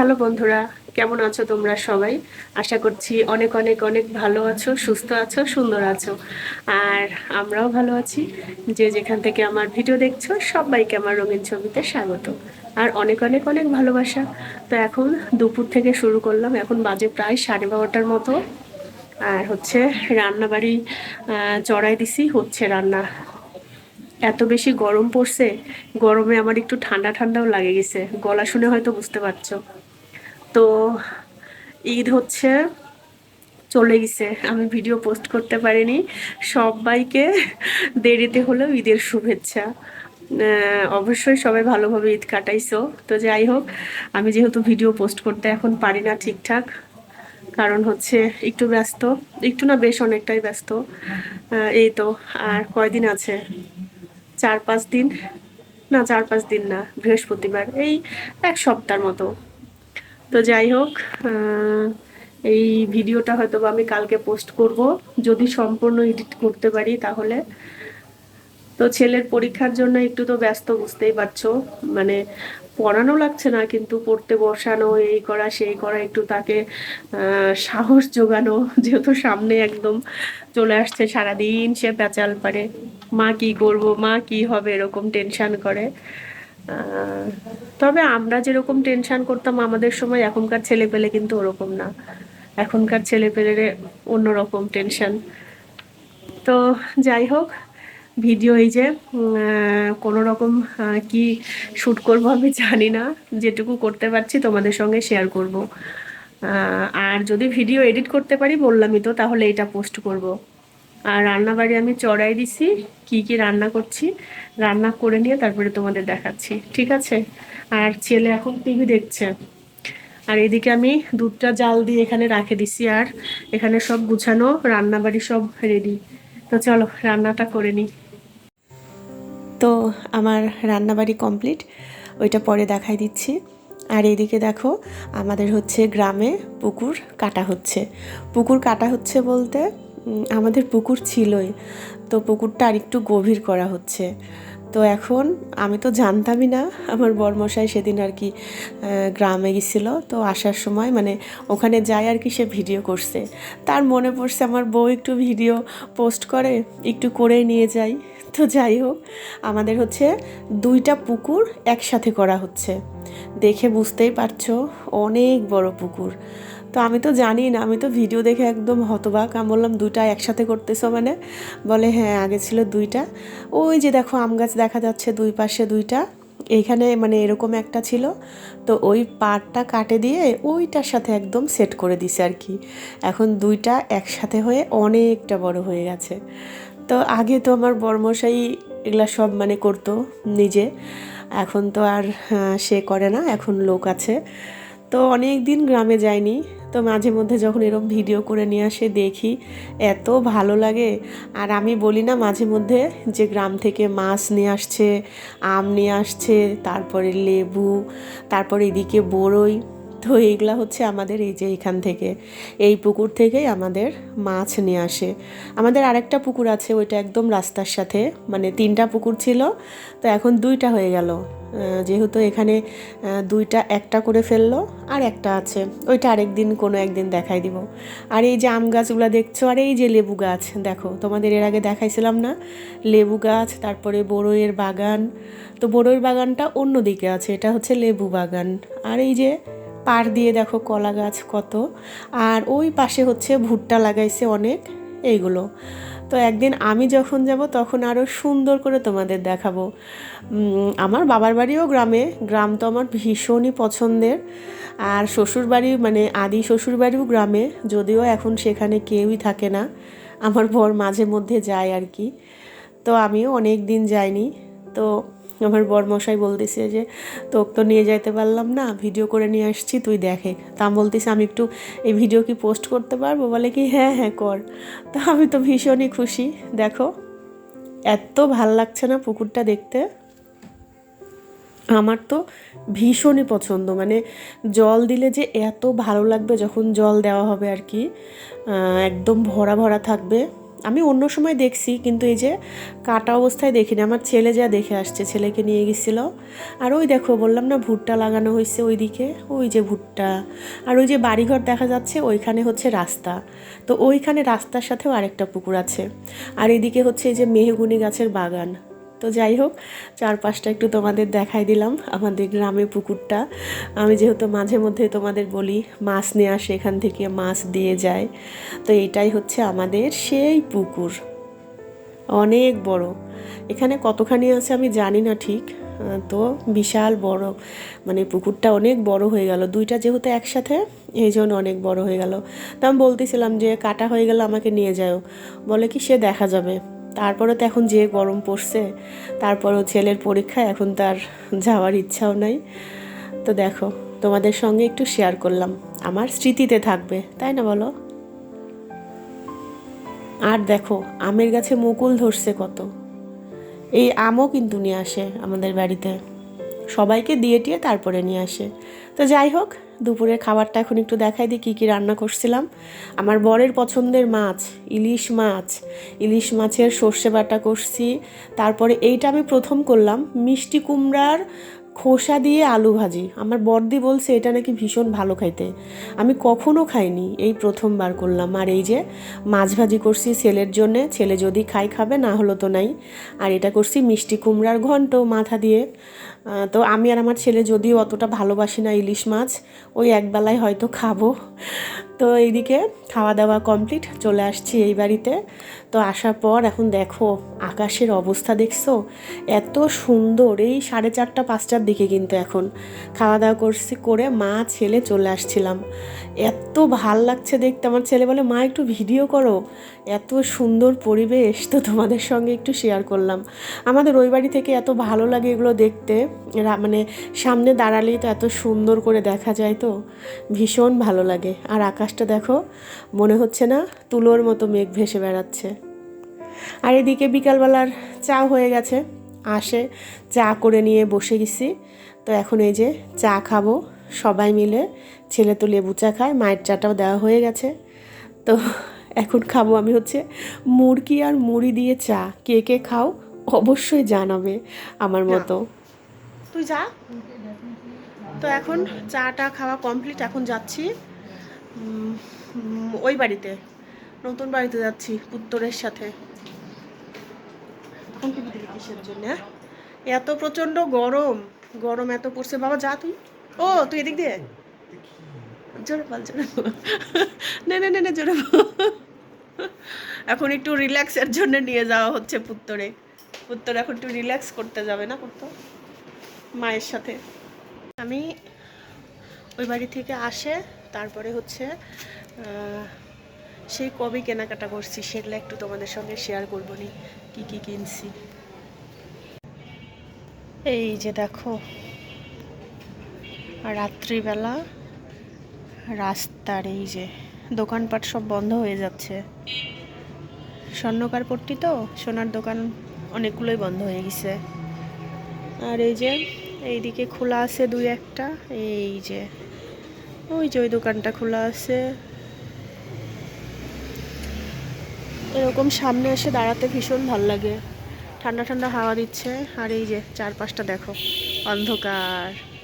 Hello বন্ধুরা, কেমন আছো তোমরা সবাই? আশা করছি অনেক অনেক অনেক ভালো আছো, সুস্থ আছো, সুন্দর আছো। আর আমরাও ভালো আছি। যে যেখান থেকে আমার ভিডিও দেখছ, সবাইকে আমার রঙিন ছবিতে স্বাগত। আর অনেক অনেক অনেক ভালোবাসা। তো এখন দুপুর থেকে শুরু করলাম, এখন বাজে প্রায় সাড়ে বারোটার মতো। আর হচ্ছে রান্নাবাড়ি চড়াই দিছি, হচ্ছে রান্না। এত বেশি গরম পড়ছে, গরমে আমার একটু ঠান্ডা ঠান্ডাও লাগে গেছে। গলা শুনে হয়তো বুঝতে পারছ। তো ঈদ হচ্ছে, চলে গেছে। আমি ভিডিও পোস্ট করতে পারিনি। সবাইকে দেরিতে হলেও ঈদের শুভেচ্ছা। অবশ্যই সবাই ভালোভাবে ঈদ কাটাইছো। তো যাই হোক, আমি যেহেতু ভিডিও পোস্ট করতে এখন পারি না ঠিকঠাক, কারণ হচ্ছে একটু ব্যস্ত। একটু না বেশ অনেকটাই ব্যস্ত। এই তো, আর কয়দিন আছে? চার পাঁচ দিন? না, চার পাঁচ দিন না, বৃহস্পতিবার। এই এক সপ্তাহের মতো। তো যাই হোক এই ভিডিওটা হয়তো আমি কালকে পোস্ট করব। যদি সম্পূর্ণ এডিট করতে পারি তাহলে। তো ছেলের পরীক্ষার জন্য একটু তো ব্যস্ত, বুঝতেই পারছ। মানে পড়ানো লাগছে না, কিন্তু পড়তে বসানো, এই করা, সেই করা, একটু তাকে সাহস যোগানো যেহেতু সামনে একদম চলে আসছে সারাদিন সে প্যাচাল পারে। মা কি করব, মা কি হবে, এরকম টেনশান করে। তবে আমরা যেরকম টেনশান করতাম, আমাদের সময় এখনকার ছেলে পেলে কিন্তু ওরকম না। এখনকার ছেলে পেলে অন্যরকম টেনশান তো যাই হোক ভিডিও এই যে কোনো রকম কি শ্যুট করব আমি জানি না। যেটুকু করতে পারছি তোমাদের সঙ্গে শেয়ার করব। আর যদি ভিডিও এডিট করতে পারি বললামই তো, তাহলে এটা পোস্ট করব। আর রান্নাবাড়ি আমি চড়াই দিছি, কি কি রান্না করছি, রান্না করে নিয়ে তারপরে তোমাদের দেখাচ্ছি, ঠিক আছে? আর ছেলে এখন টিভি দেখছে। আর এদিকে আমি দুধটা জাল দিয়ে এখানে রাখে দিছি আর এখানে সব গুছানো, রান্নাবাড়ি সব রেডি তো চলো, রান্নাটা করে নিই। তো আমার রান্নাবাড়ি কমপ্লিট ওইটা পরে দেখাই দিচ্ছি। আর এদিকে দেখো, আমাদের হচ্ছে গ্রামে পুকুর কাটা হচ্ছে। পুকুর কাটা হচ্ছে বলতে আমাদের পুকুর ছিলই। তো পুকুরটা আরেকটু গভীর করা হচ্ছে। তো এখন আমি তো জানতামই না, আমার বরমশাই সেদিন আর কি গ্রামে গেছিল। তো আসার সময় মানে ওখানে যায় আর কি সে ভিডিও করছে। তার মনে পড়ছে আমার বউ একটু ভিডিও পোস্ট করে, একটু করে নিয়ে যাই। তো যাই হোক, আমাদের হচ্ছে দুইটা পুকুর একসাথে করা হচ্ছে। দেখে বুঝতেই পারছ, অনেক বড় পুকুর। তো আমি তো জানি না, আমি তো ভিডিও দেখে একদম হতবাক। আমি বললাম, দুইটা একসাথে করতেছো মানে? বলে হ্যাঁ আগে ছিল দুইটা। ওই যে দেখো, আম গাছ দেখা যাচ্ছে দুই পাশে দুইটা। এইখানে মানে এরকম একটা ছিল। তো ওই পাটটা কাটে দিয়ে ওইটার সাথে একদম সেট করে দিছে আর কি। এখন দুইটা একসাথে হয়ে অনেকটা বড় হয়ে গেছে। তো আগে তো আমার বর্মশাই এগুলা সব মানে করতো নিজে। এখন তো আর সে করে না। এখন লোক আছে। তো অনেক দিন গ্রামে যাইনি, তো মাঝে মধ্যে যখন এরকম ভিডিও করে নিয়ে আসে দেখি, এত ভালো লাগে। আর আমি বলি না মাঝে মধ্যে যে গ্রাম থেকে মাছ নিয়ে আসছে, আম নিয়ে আসছে, তারপরে লেবু, তারপরে এদিকে বড়ই তো এইগুলা হচ্ছে আমাদের এই যে এখান থেকে, এই পুকুর থেকেই আমাদের মাছ নিয়ে আসে। আমাদের আরেকটা পুকুর আছে, ওইটা একদম রাস্তার সাথে মানে তিনটা পুকুর ছিল, তো এখন দুইটা হয়ে গেল। যেহেতু এখানে দুইটা একটা করে ফেলল, আর একটা আছে, ওইটা আরেক দিন কোনো একদিন দেখাই দিব। আর এই যে আম গাছগুলো দেখছ, আর এই যে লেবু গাছ, দেখো, তোমাদের এর আগে দেখাইছিলাম না? লেবু গাছ, তারপরে বড়ইয়ের বাগান, তো বড়ইয়ের বাগানটা অন্য দিকে আছে, এটা হচ্ছে লেবু বাগান। আর এই যে পার দিয়ে দেখো কলা গাছ কত। আর ওই পাশে হচ্ছে ভুট্টা লাগাইছে অনেক, এইগুলো। তো একদিন আমি যখন যাব তখন আরও সুন্দর করে তোমাদের দেখাবো। আমার বাবার বাড়িও গ্রামে, গ্রাম তো আমার ভীষণই পছন্দের। আর শ্বশুরবাড়ি মানে আদি শ্বশুরবাড়িও গ্রামে, যদিও এখন সেখানে কেউই থাকে না। আমার বর মাঝে মধ্যে যায় আর কি। তো আমিও অনেক দিন যাইনি। তো আমার বরমশাই বলতেছে যে, তোকে তো নিয়ে যাইতে পারলাম না, ভিডিও করে নিয়ে আসছি, তুই দেখে। তা আমি বলতেছে, আমি একটু এই ভিডিও কি পোস্ট করতে পারব? বলে কি হ্যাঁ হ্যাঁ কর। তা আমি তো ভীষণই খুশি। দেখো, এত ভালো লাগছে না পুকুরটা দেখতে। আমার তো ভীষণই পছন্দ মানে জল দিলে যে এত ভালো লাগবে যখন জল দেওয়া হবে আর কি একদম ভরা ভরা থাকবে। আমি অন্য সময় দেখছি, কিন্তু এই যে কাটা অবস্থায় দেখিনি। আমার ছেলে যা দেখে আসছে, ছেলেকে নিয়ে গেছিল। আর ওই দেখো, বললাম না ভুট্টা লাগানো হয়েছে ওই দিকে ওই যে ভুট্টা। আর ওই যে বাড়িঘর দেখা যাচ্ছে, ওইখানে হচ্ছে রাস্তা। তো ওইখানে রাস্তার সাথেও আরেকটা পুকুর আছে। আর এদিকে হচ্ছে এই যে মেহগুনি গাছের বাগান। তো যাই হোক, চারপাশটা একটু তোমাদের দেখাই দিলাম, আমাদের গ্রামে পুকুরটা। আমি যেহেতু মাঝে মধ্যে তোমাদের বলি, মাছ নিয়ে আসে, এখান থেকে মাছ দিয়ে যায়। তো এটাই হচ্ছে আমাদের সেই পুকুর। অনেক বড়। এখানে কতখানি আছে আমি জানি না ঠিক তো বিশাল বড়। মানে পুকুরটা অনেক বড় হয়ে গেল। দুইটা যেহেতু একসাথে, এই জন্য অনেক বড় হয়ে গেল। তা আমি বলতেছিলাম যে কাটা হয়ে গেলে আমাকে নিয়ে যাও বলে কি সে দেখা যাবে। তারপরে তো এখন যে গরম পড়ছে, তারপরও ছেলের পরীক্ষা, এখন তার যাওয়ার ইচ্ছাও নাই। তো দেখো, তোমাদের সঙ্গে একটু শেয়ার করলাম। আমার স্মৃতিতে থাকবে, তাই না বলো? আর দেখো, আমের গাছে মুকুল ধরছে কত। এই আমও কিন্তু নিয়ে আসে আমাদের বাড়িতে। সবাইকে দিয়ে টিয়ে তারপরে নিয়ে আসে। তো যাই হোক দুপুরের খাবারটা এখন একটু দেখাই দিই কী কী রান্না করছিলাম। আমার বরের পছন্দের মাছ, ইলিশ মাছ। ইলিশ মাছের সর্ষে বাটা করছি। তারপরে এইটা আমি প্রথম করলাম মিষ্টি কুমড়ার খোসা দিয়ে আলু ভাজি। আমার বর্দি বলছে, এটা নাকি ভীষণ ভালো খাইতে। আমি কখনো খাইনি, এই প্রথমবার করলাম। আর এই যে মাছ ভাজি করছি ছেলের জন্যে, ছেলে যদি খাই খাবে, না হলো তো নাই। আর এটা করছি মিষ্টি কুমড়ার ঘন্ট মাথা দিয়ে। তো আমি আর আমার ছেলে যদিও অতটা ভালোবাসি না ইলিশ মাছ, ওই একবেলায় হয়তো খাব। তো এইদিকে খাওয়া দাওয়া কমপ্লিট চলে আসছি এই বাড়িতে। তো আসার পর এখন দেখো আকাশের অবস্থা দেখছ? এত সুন্দর, এই সাড়ে চারটা, পাঁচটার দিকে কিন্তু এখন। খাওয়া দাওয়া করছি করে মা, ছেলে চলে আসছিলাম। এত ভালো লাগছে দেখতে। আমার ছেলে বলে, মা, একটু ভিডিও করো। এত সুন্দর পরিবেশ। তো তোমাদের সঙ্গে একটু শেয়ার করলাম। আমাদের ওই বাড়ি থেকে এত ভালো লাগে এগুলো দেখতে। মানে সামনে দাঁড়ালেই তো এত সুন্দর করে দেখা যায় তো। ভীষণ ভালো লাগে। আর আকাশটা দেখো, মনে হচ্ছে না তুলোর মতো মেঘ ভেসে বেড়াচ্ছে। আর এদিকে বিকালবেলার চা হয়ে গেছে। আসে চা করে নিয়ে বসে গেছি। তো এখন এই যে চা খাব। সবাই মিলে ছেলে তো লেবু চা খায় মায়ের চাটাও দেওয়া হয়ে গেছে। তো এখন খাব আমি হচ্ছে মুরগি আর মুড়ি দিয়ে চা। কে কে খাও অবশ্যই জানাবে আমার মতো। তুই যা। তো এখন চাটা খাওয়া কমপ্লিট এখন যাচ্ছি ওই বাড়িতে নতুন বাড়িতে যাচ্ছি উত্তরের সাথে। কিসের জন্য? এত প্রচণ্ড গরম গরম এত পড়ছে। বাবা যা তুই। ও, তুই এদিক দিয়ে? জোরে বল, জোরে। নে নে নে নে, জোরে এখন একটু রিল্যাক্সের জন্য নিয়ে যাওয়া হচ্ছে পুত্তরে। পুত্তর এখন একটু রিল্যাক্স করতে যাবে না পুত্তর? মায়ের সাথে। আমি ওই বাড়ি থেকে আসে, তারপরে হচ্ছে সেই কবে কেনাকাটা করছি সেগুলো একটু তোমাদের সঙ্গে শেয়ার করব নি। কী কী কিনছি? এই যে দেখো রাত্রিবেলা রাস্তার এই যে দোকানপাট সব বন্ধ হয়ে যাচ্ছে। স্বর্ণকার পট্টি তো, সোনার দোকান অনেকগুলোই বন্ধ হয়ে গেছে। আর এই যে এইদিকে খোলা আছে দুই একটা, এই যে ওই যে ওই দোকানটা খোলা আছে। এরকম সামনে এসে দাঁড়াতে ভীষণ ভালো লাগে। ঠান্ডা ঠান্ডা হাওয়া দিচ্ছে, আর এই যে চারপাশটা দেখো, অন্ধকার।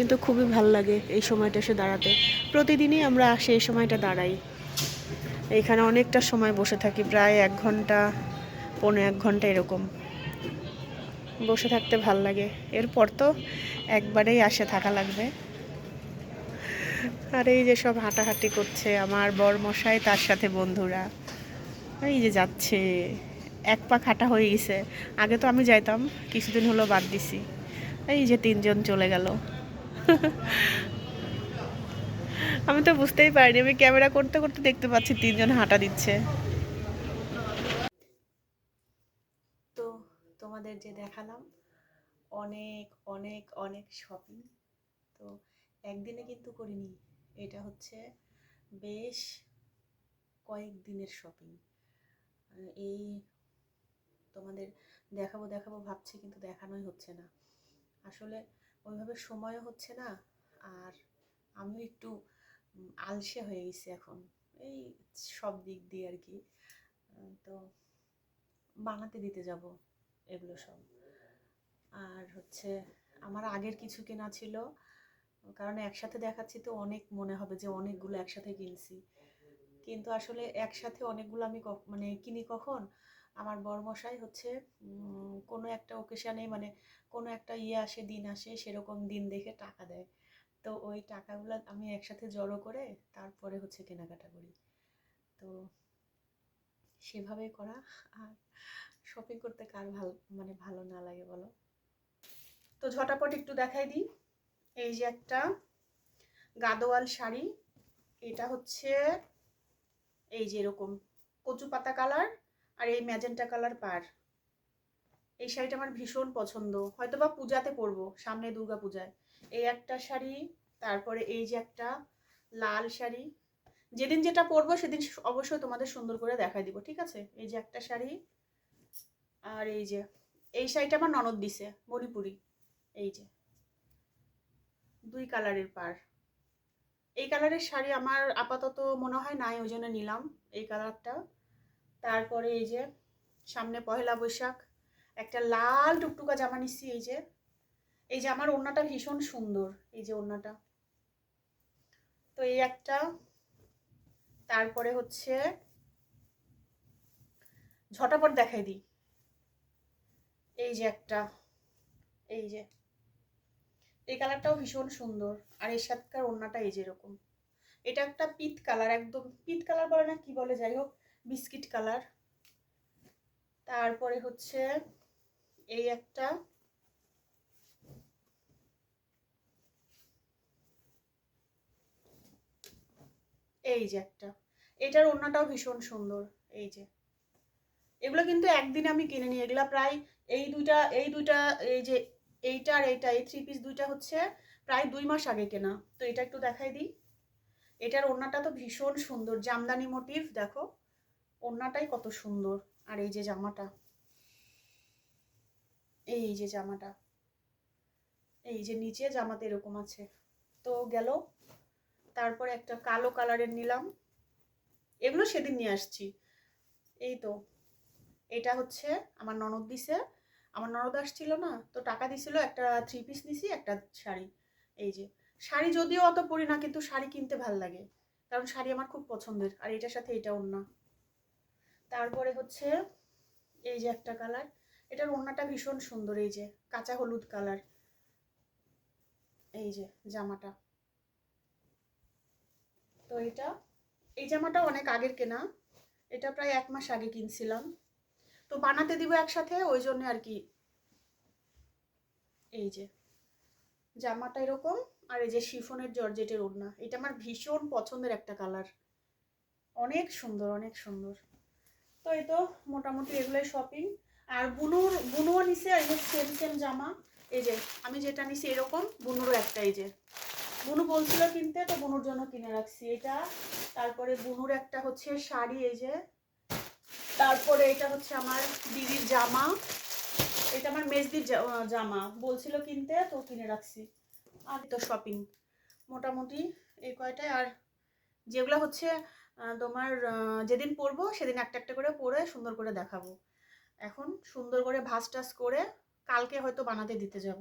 কিন্তু খুবই ভালো লাগে এই সময়টা এসে দাঁড়াতে। প্রতিদিনই আমরা আসে এই সময়টা দাঁড়াই। এইখানে অনেকটা সময় বসে থাকি, প্রায় এক ঘণ্টা পনেরো এক ঘণ্টা এরকম। বসে থাকতে ভালো লাগে। এরপর তো একবারেই আসে থাকা লাগবে। আর এই যে সব হাঁটাহাঁটি করছে আমার বর মশাই তার সাথে বন্ধুরা। এই যে যাচ্ছে। এক পা খাটা হয়ে গেছে। আগে তো আমি যাইতাম, কিছুদিন হলো বাদ দিছি। এই যে তিনজন চলে গেল। আমি তো বুঝতেই পারিনি, আমি ক্যামেরা করতে করতে দেখতে পাচ্ছি তিনজন হাঁটা দিচ্ছে। তো তোমাদের যে দেখালাম, অনেক অনেক অনেক শপিং তো একদিনে কিন্তু করিনি, এটা হচ্ছে বেশ কয়েক দিনের শপিং এই তোমাদের দেখাবো দেখাবো, ভাবছি কিন্তু দেখানোই হচ্ছে না। আসলে ওইভাবে সময়ও হচ্ছে না। আর আমিও একটু আলসে হয়ে গেছি এখন। এই সব দিক দিয়ে আর কি। তো বানাতে দিতে যাব এগুলো সব। আর হচ্ছে আমার আগের কিছু কেনা ছিল। কারণ একসাথে দেখাচ্ছি তো অনেক মনে হবে যে অনেকগুলো একসাথে কিনছি। কিন্তু আসলে একসাথে অনেকগুলো আমি মানে কিনি কখন? আমার বড়মশাই হচ্ছে কোনো একটা ওকেশানে মানে কোনো একটা ইয়ে আসে, দিন আসে, সেরকম দিন দেখে টাকা দেয়। তো ওই টাকাগুলো আমি একসাথে জড়ো করে তারপরে হচ্ছে কেনাকাটা করি। তো সেভাবেই করা। আর শপিং করতে কার ভালো মানে ভালো না লাগে বলো? তো ঝটাপট একটু দেখাই দিই। এই যে একটা গাদোয়াল শাড়ি। এটা হচ্ছে, এই যে এরকম কচু পাতা কালার। আর এই ম্যাজেন্টা কালার পার। এই শাড়িটা আমার ভীষণ পছন্দ। হয়তো বা পূজাতে পরবো, সামনে দুর্গা পূজায়। এই একটা শাড়ি, তারপরে এই যে একটা লাল শাড়ি। যেদিন যেটা পরবো সেদিন অবশ্যই তোমাদের সুন্দর করে দেখাই দিব, ঠিক আছে? এই যে একটা শাড়ি, আর এই যে, এই শাড়িটা আমার ননদ দিছে, মণিপুরি। এই যে, দুই কালারের পার। এই কালারের শাড়ি আমার আপাতত মনে হয় নাই, ওই জন্য নিলাম। এই কালারটা তারপরে এই যে সামনে পহেলা বৈশাখ, একটা লাল টুকটুকা জামা নিচ্ছি এই যে। এই যে আমার ওড়নাটা ভীষণ সুন্দর, এই যে ওড়নাটা। তো এই একটা, তারপরে হচ্ছে ঝটাপট দেখাই দিই। এই যে একটা, এই যে। এই কালারটাও ভীষণ সুন্দর, আর এর সাথকার ওড়নাটা এই যে এরকম। এটা একটা পিত কালার, একদম পিত কালার বলে না, কি বলে, যাই হোক। Biscuit colour. তারপরে হচ্ছে এই একটা। এই যে একটা। এটার ওড়নাটাও ভীষণ সুন্দর, এই যে। এগুলো কিন্তু একদিন আমি কিনে নিই এগুলা প্রায় এই দুইটা এই দুইটা, এই যে এইটা আর এইটা, এই থ্রি পিস দুইটা হচ্ছে প্রায় দুই মাস আগে কেনা। তো এটা একটু দেখাই দিই। এটার ওড়নাটা তো ভীষণ সুন্দর, জামদানি মোটিভ দেখো। ওড়নাটাই কত সুন্দর। আর এই যে জামাটা। এই যে জামাটা। এই যে নিচে জামাতে এরকম আছে। তো গেল, তারপরে একটা কালো কালারের নিলাম। এগুলো সেদিন নিয়ে আসছি। এই তো, এটা হচ্ছে আমার ননদ দিছে। আমার ননদ আসছিল না, তো টাকা দিছিল, একটা থ্রি পিস নিছি, একটা শাড়ি। এই যে, শাড়ি যদিও অত পরি না, কিন্তু শাড়ি কিনতে ভালো লাগে। কারণ শাড়ি আমার খুব পছন্দের, আর এটার সাথে এটা ওড়না। তারপরে হচ্ছে এই যে একটা কালার এটার ওড়নাটা ভীষণ সুন্দর, এই যে কাঁচা হলুদ কালার এই যে জামাটা। তো এটা, এই জামাটা অনেক আগের কেনা, এটা প্রায় এক মাস আগে কিনছিলাম। তো বানাতে দিব একসাথে, ওই জন্য আর কি। এই যে জামাটা এরকম, আর এই যে শিফনের জর্জেটের ওড়না, এটা আমার ভীষণ পছন্দের একটা কালার অনেক সুন্দর অনেক সুন্দর। তো এই তো মোটামুটি এগুলোই শপিং আর বুনুর, বুনুও নিছে এই যে সেম সেম জামা। এই যে, আমি যেটা নিছি এরকম, বুনুরও একটা এই যে। বুনু বলছিল কিনতে, তো বুনুর জন্য কিনে রাখছি এটা। তারপরে বুনুর একটা হচ্ছে শাড়ি এই যে। তারপরে এটা হচ্ছে আমার দিদির জামা। এটা আমার মেজদির জামা। বলছিল কিনতে, তো কিনে রাখছি। আর তো শপিং মোটামুটি এই কয়টাই আর যেগুলো হচ্ছে তোমার যেদিন পরবো সেদিন একটা একটা করে পরে সুন্দর করে দেখাবো। এখন সুন্দর করে ভাস টাস করে কালকে হয়তো বানাতে দিতে যাব।